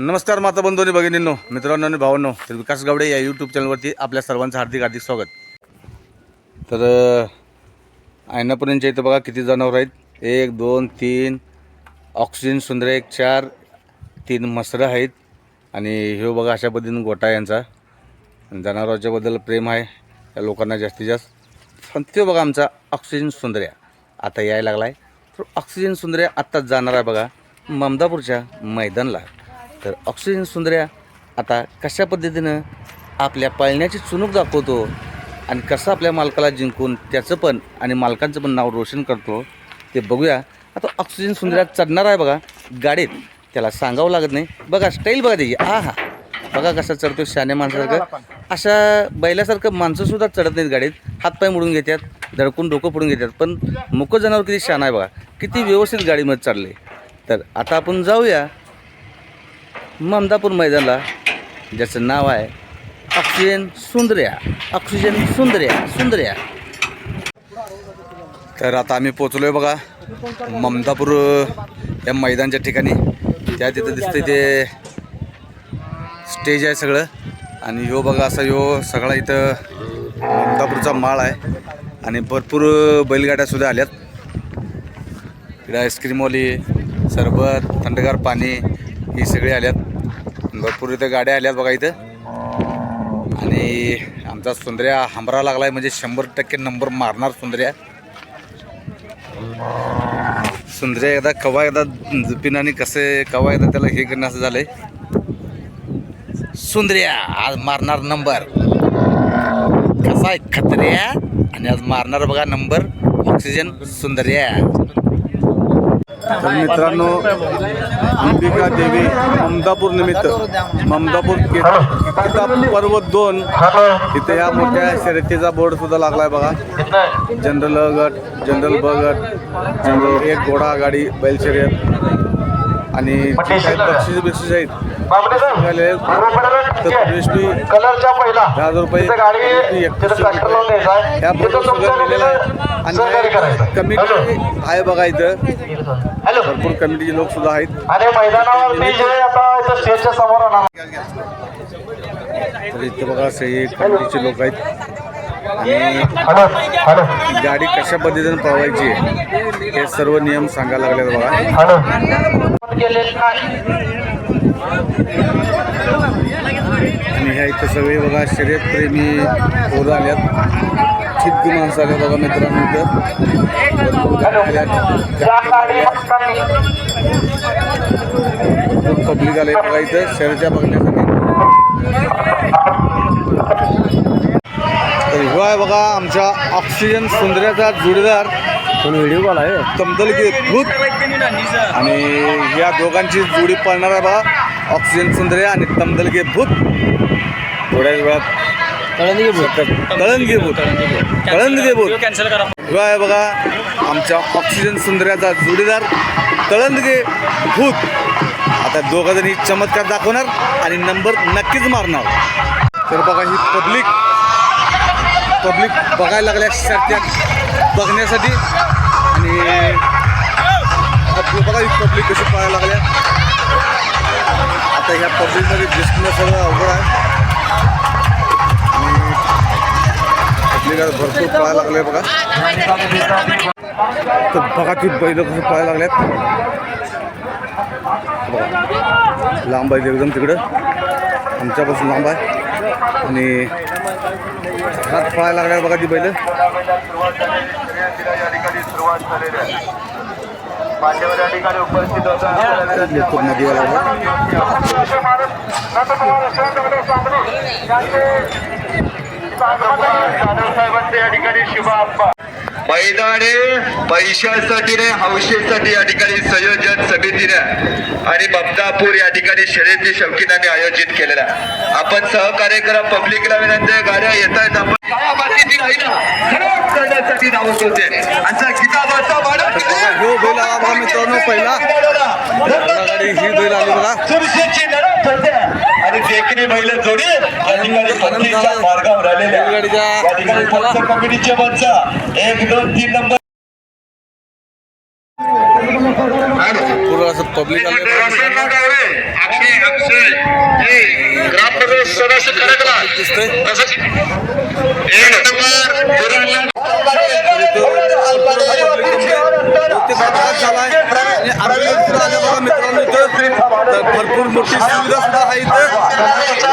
नमस्कार माता बंधूंनी भगिनींनो मित्रांनो आणि भावांनो. तर विकास गावडे या यूट्यूब चॅनलवरती आपल्या सर्वांचं हार्दिक हार्दिक स्वागत. तर अ, इथं बघा किती जनावर आहेत. एक दोन तीन ऑक्सिजन सुंदर एक चार तीन मसरं आहेत. आणि ह्यो बघा अशा पद्धतीनं गोटा यांचा. जनावरांच्याबद्दल प्रेम आहे या लोकांना जास्तीत जास्त. पण तो बघा आमचा ऑक्सिजन सुंदर्या आता यायला लागला आहे तर ऑक्सिजन सुंदर्या आत्ताच जाणार आहे बघा. ममदापूरच्या मैदानला. तर ऑक्सिजन सुंदऱ्या आता कशा पद्धतीनं आपल्या पाळण्याची चुणूक दाखवतो आणि कसं आपल्या मालकाला जिंकून त्याचं पण आणि मालकांचं पण नाव रोशन करतो ते बघूया. आता ऑक्सिजन सुंदऱ्या चढणार आहे बघा गाडीत. त्याला सांगावं लागत नाही. बघा स्टाईल बघा त्याची. आ हा. बघा कसा चढतो शाने माणसासारखं. अशा बैलासारखं माणसंसुद्धा चढत नाहीत गाडीत. हातपाय मोडून घेतात धडकून डोकं फोडून घेतात पण मुकं जनावर किती शान आहे बघा. किती व्यवस्थित गाडीमध्ये चढले. तर आता आपण जाऊया. ममदापूर मैदानला ज्याचं नाव आहे ऑक्सिजन सुंदर्या ऑक्सिजन सुंदर्या सुंदर्या. तर आता आम्ही पोचलो आहे बघा ममदापूर या मैदानच्या ठिकाणी. त्या तिथं दिसतंय ते स्टेज आहे सगळं. आणि ह्यो बघा असा ह्यो सगळा इथं ममदापूरचा माळ आहे. आणि भरपूर बैलगाड्यासुद्धा आल्यात. इकडे आईस्क्रीमवाली सरबत थंडगार पाणी ही सगळी आल्यात. भरपूर इथं गाड्या आल्यात बघा इथं. आणि आमचा सुंदर्या हमरा लागलाय म्हणजे शंभर टक्के नंबर मारणार सुंदर्या. सुंदर्या एकदा कवा एकदा जुपिन आणि कसे कवा एकदा त्याला हे करणं असं झालंय. सुंदर्या आज मारणार नंबर. कसा आहे खत्र्या आणि आज मारणार बघा नंबर. ऑक्सिजन सुंदर्या. तर मित्रांनो अंबिका देवी ममदापूर निमित्त ममदापूर कि- किताब पर्व दोन इथे या मोठ्या शर्यतीचा बोर्ड सुद्धा लागलाय बघा. जनरल अ गट जनरल ब गट जनरल एक घोडा गाडी बैल शर्यत आणि बक्षीस बिक्षीस आहेत कलरच्या पहिला. हजार रुपये कमिटी आहे बघा इथं. भरपूर कमिटीचे लोक सुद्धा आहेत. आणि मैदानावरती जे आता इथं स्टेजच्या समोर होणार तर इथे बघा असे कमिटीचे लोक आहेत. आणि गाडी कशा पद्धतीने पळवायची हे सर्व नियम सांगायला लागले बघा. आणि ह्या इथं सगळे बघा शर्यतप्रेमी पोरं आल्यात. छिद्दी माणसं आल्या बघा मित्रांनो इथं. पब्लिक आले बघा इथं शर्यत्या बघण्यासाठी. तर ह्यो आहे बघा आमच्या ऑक्सिजन सुंदर्याचा जोडीदार. व्हिडिओ कॉल आहे तमदलगी भूत. आणि या दोघांची जोडी पळणार आहे बघा. ऑक्सिजन सुंदर्या आणि तमदलगे भूत. थोड्याच वेळात तळणगे भूत. तळणगे भूत. भूत. कॅन्सल करा. बघा आमच्या ऑक्सिजन सुंदर्याचा जोडीदार तळंदगे भूत. आता दोघं जणी चमत्कार दाखवणार आणि नंबर नक्कीच मारणार. तर बघा ही पब्लिक पब्लिक बघायला लागल्या शर्त्या बघण्यासाठी. आणि आपलं बघा ही पब्लिक कशी पाहायला लागल्या आता ह्या पब्लिकमध्ये दिसणं सगळं अवघड आहे. आणि पब्लिक भरपूर पळायला लागले बघा. तर बघा ती बैल कसं पळायला लागल्यात. बघा लांब आहे एकदम तिकडं. आमच्यापासून लांब आहे. आणि हात पळायला लागल्या बघा ती बैल. मान्यवर या ठिकाणी उपस्थित साहेबांचे या मैदाने पैशासाठी नाही हौशेसाठी या ठिकाणी संयोजन समितीने आणि ममदापूर या ठिकाणी शर्यती शौकीनाने आयोजित केलेला आहे. आपण सहकार्य करा पब्लिकला विनंती गाड्या येत आहेत आपण करण्यासाठी धावत होते. आमचा किताबाचा माणूस बघा ह्यो बैल आला मित्रांनो पहिला. गाडी ही बैल आली बघा. लढत होते. आणि बैल जोडी या पत्नीच्या मार्गावर आलेल्या. बैलगाडीच्या या ठिकाणी पंच कमिटीचे पंच एक दोन तीन नंबर पूर्ण असं पब्लिक आलं अक्षय हंसल हे ग्रामप्रवेश सदस्य खडकला दिसतंय तसंच एक नंबर गुरांना ते बरबाद झालाय आणि ambulance सुद्धा आल्या बघा मित्रांनो इथं तर भरपूर मोठी सुविधा सुद्धा आहे इथं.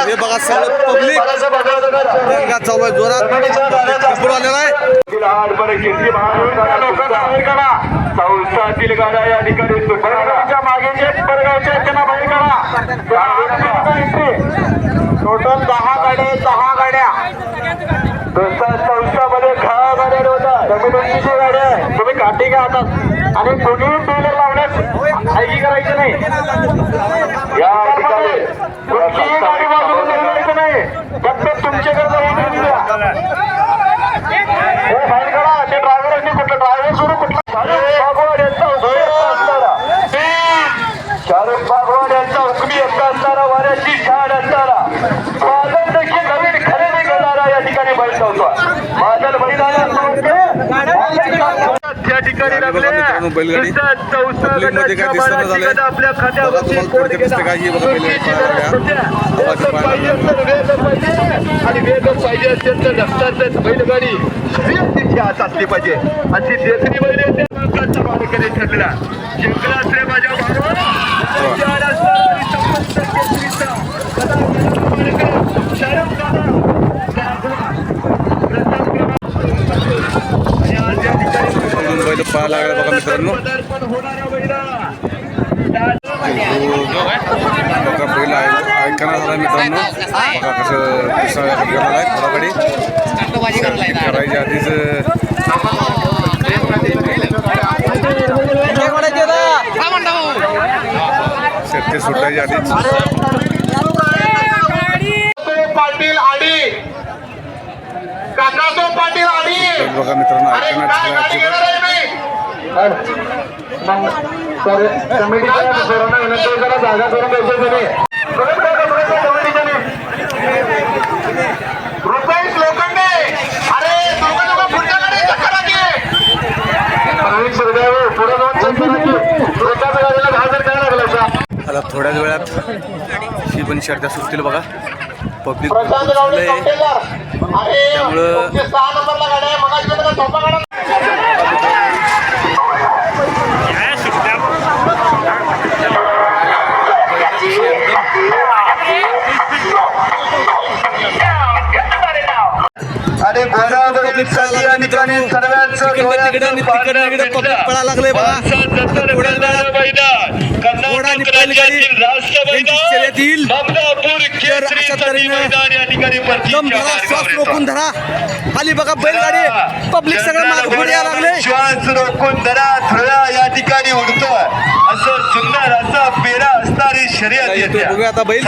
हे बघा सगळं पब्लिक दंगा चालू आहे जोरात. भरपूर आलेला आहे. संस्थातील गाड्या या ठिकाणी सुपरगाड्याच्या मागे जे परगावच्या त्यांना बाहेर काढा. टोटल दहा गाड्या दहा गाड्या. संस्थामध्ये दहा गाड्या होतात कमिटीची गाड्या तुम्ही काठी घ्या हातात आणि कोणी ऐकी करायचं नाही या ठिकाणी कुठलीही गाडी बाजूला लावायचं नाही फक्त तुमच्याकडे हे बाहेर काढा ते ड्रायव्हरांनी कुठलं ड्रायव्हर सुरू कुठला शाहरुख यांचा हुकमी एकटा असणारा शाहरुख यांचा हुकमी असणारा वाऱ्याची असणारा बादल देखील नवीन खरेदी करणारा या ठिकाणी बैल ठेवतो बादल त्या ठिकाणी लागले मित्रांनो, बैलगाडी. पब्लिकमध्ये काय दिसतं झालंय. आपल्या बघा तुम्हाला थोडक्यात दिसते का ही बघा बैलगाडी पाहायला या. पाहिजे असेल तर रस्त्यात बैलगाडी तिची हात असली पाहिजे. अशी देसरी बैल ठरलेला. जिंकला असले माझ्या बरोबर चार असणार आणि समस्त केसरीचा. कदा मालक, शाहरुख दादा, आणि आज या ठिकाणी पळायला लागला बघा मित्रांनो. बघा आहे. ऐकणार झाला मित्रांनो. बघा कसं दिसायला गेलेला आहे घोडागाडी करायच्या आधीच. शेती सुटायच्या आधीच. पाटील आडी. काकासो पाटील आडी. बैल बघा मित्रांनो ऐकणार झाला अजिबात कमिटीच्या सरांना विनंती करा जागा करून द्यायचे तुम्ही. रुपेश लोखंडे! अरे दोघं दोघं पुढच्या गाडी चक्कर प्रवीण सुरदेव पुढे जाऊन चक्कर एकाच गाडीला दहा हजार काय लागला आता थोड्याच वेळात ही पण शर्ट्या सुटतील बघा. पब्लिक त्यामुळं- तुमचे सहा नंबरला गाड्या आहे मगाशी तुम्ही झोपा काढा आणि बरोबरीसाठी या ठिकाणी सर्वांचं तिकडनं तिकडं आणि तिकडनं इकडं public पळायला लागलंय बघा. घोडा आणि. तर अशा तऱ्हेनं दम धरा श्वास रोखून धरा. खाली बघा बैलगाडी. पब्लिक सगळं मागे यायला लागले. श्वास रोखून धरा थोडा या ठिकाणी उडतोय असं सुंदर असं पेरा असणारी शर्यत येते बघूया आता बैल.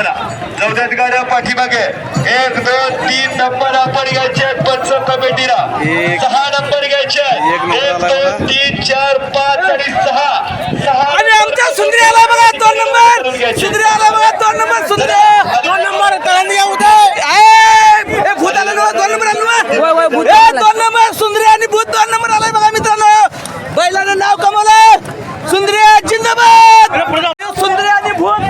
चौदात गाड्या पाठीमागे. एक दोन तीन नंबर आपण घ्यायचे पंच कमिटीला. सहा नंबर घ्यायचे. एक दोन. तीन चार पाच आणि सहा. सहा आणि आमच्या सुंदरी आला बघा दोन नंबर. सुंदरी आला बघा दोन नंबर सुंदरी. दोन नंबर कळंदी या उद्या. ए भूत आलं दोन नंबर आलं. दोन नंबर सुंदरी आणि भूत दोन नंबर आलाय बघा मित्रांनो बैलानं नाव कमवलं सुंदरी जिंदाबाद सुंदरी आणि भूत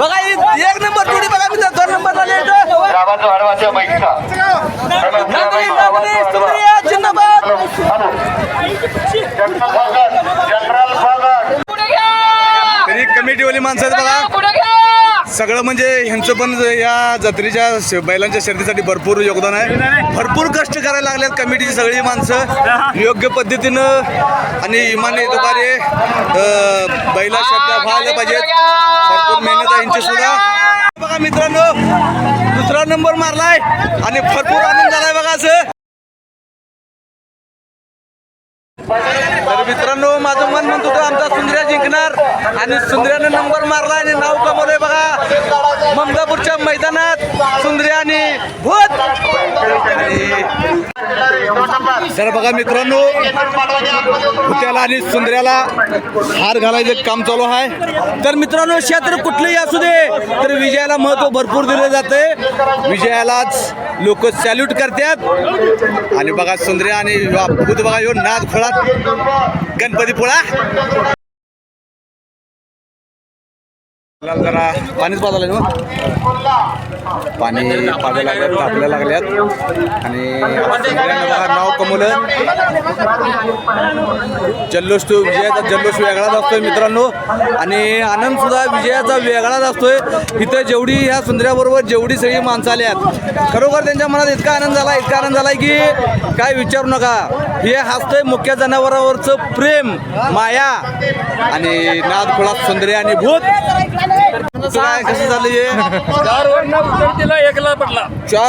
बघा ही एक नंबर जोडी बघा मित्र दोन नंबर आले इथं. आवाज वाढवायचा बाईकचा नंदनी नंदनी सुंदरी जिंदाबाद जनरल भगत तरी कमिटीवाली माणसं आहेत बघा सगळं म्हणजे ह्यांचं पण या जत्रेच्या बैलांच्या शर्यतीसाठी भरपूर योगदान आहे. भरपूर कष्ट करायला लागलेत कमिटीची सगळी माणसं. योग्य पद्धतीनं आणि इमाने दुपारे बैला शर्त्या व्हायला पाहिजेत. भरपूर मेहनत आहे यांची सुद्धा. बघा मित्रांनो दुसरा नंबर मारलाय आणि भरपूर आनंद झालाय बघा असं. तर मित्रांनो माझं मन म्हणत होतं आमचा सुंदर्या जिंकणार. आणि सुंदर्यानं नंबर मारला आणि नाव कमवलंय बघा. ममदापूरच्या मैदानात सुंदर्या आणि भूत. आणि तर बघा मित्रांनो त्याला आणि सुंदर्याला हार घालायचं काम चालू आहे. तर मित्रांनो क्षेत्र कुठलंही असू दे तर विजयाला महत्त्व भरपूर दिलं जाते विजयालाच लोक सॅल्यूट करतात. आणि बघा सुंदर्या आणि बघा येऊन नाद खोळा. गणपती जरा पाणीच पाजायला ना? पाणी पाजायला लागल्यात तापल्या लागल्यात. आणि नाव कमवलं. जल्लोष तो विजयाचा जल्लोष वेगळाच असतोय मित्रांनो. आणि आनंद सुद्धा विजयाचा वेगळाच असतोय. इथं जेवढी ह्या सुंदऱ्याबरोबर जेवढी सगळी माणसं आल्यात खरोखर त्यांच्या मनात इतका आनंद झाला इतका आनंद झाला की काय विचारू नका. हे हसतंय मुख्य जनावरावरचं प्रेम माया आणि नाद खुळा सुंदरी आणि भूत. काय कसं झालं हे चार एकला पडला.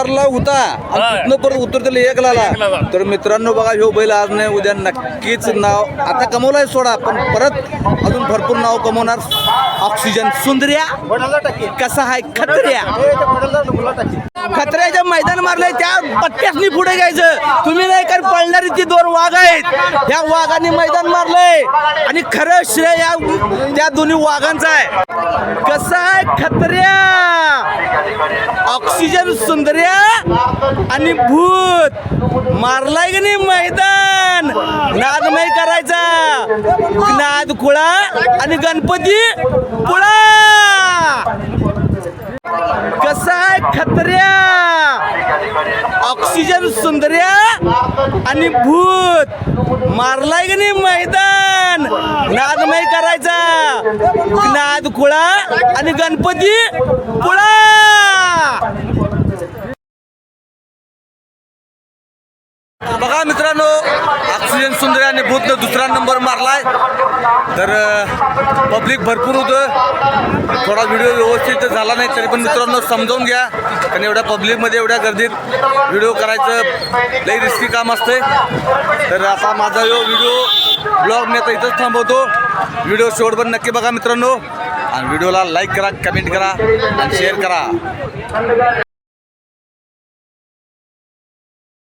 ला होता आणि हा. तिथनं परत उत्तर दिलं एक लाला. तर मित्रांनो बघा ह्यो बैल आज नाही उद्या नक्कीच नाव आता कमवलाय सोडा पण परत अजून भरपूर नाव कमवणार. ऑक्सिजन सुंदर्या कसा आहे खत्र्या? खत्र्याच्या मैदान मारलंय त्या पट्ट्यासनी पुढे घ्यायचं. तुम्ही नाही कारण पळणारी ती दोन वाघ आहेत. या वाघांनी मैदान मारलंय. आणि खरं श्रेय या त्या दोन्ही वाघांचं आहे. कसा आहे खत्र्या ऑक्सिजन सुंदर्या आणि भूत. मारलाय की नाही मैदान? नादमय करायचा. नाद कुळा आणि गणपती पुळा कसा आहे खतऱ्या ऑक्सिजन सुंदर्या आणि भूत. मारलाय की नाही मैदान? नादमय करायचा. नाद कुळा आणि गणपती पुळा बघा मित्रांनो ऑक्सिजन सुंदर आणि भूतनं दुसरा नंबर मारलाय. तर पब्लिक भरपूर होतं. थोडा व्हिडिओ व्यवस्थित झाला नाही तरी पण मित्रांनो समजावून घ्या. कारण एवढ्या पब्लिकमध्ये एवढ्या गर्दीत व्हिडिओ करायचं लई रिस्की काम असते तर असा माझा यो व्हिडिओ ब्लॉग मी आता इथंच थांबवतो. व्हिडिओ शेवटपर्यंत नक्की बघा मित्रांनो. आणि व्हिडिओला लाईक करा कमेंट करा आणि शेअर करा.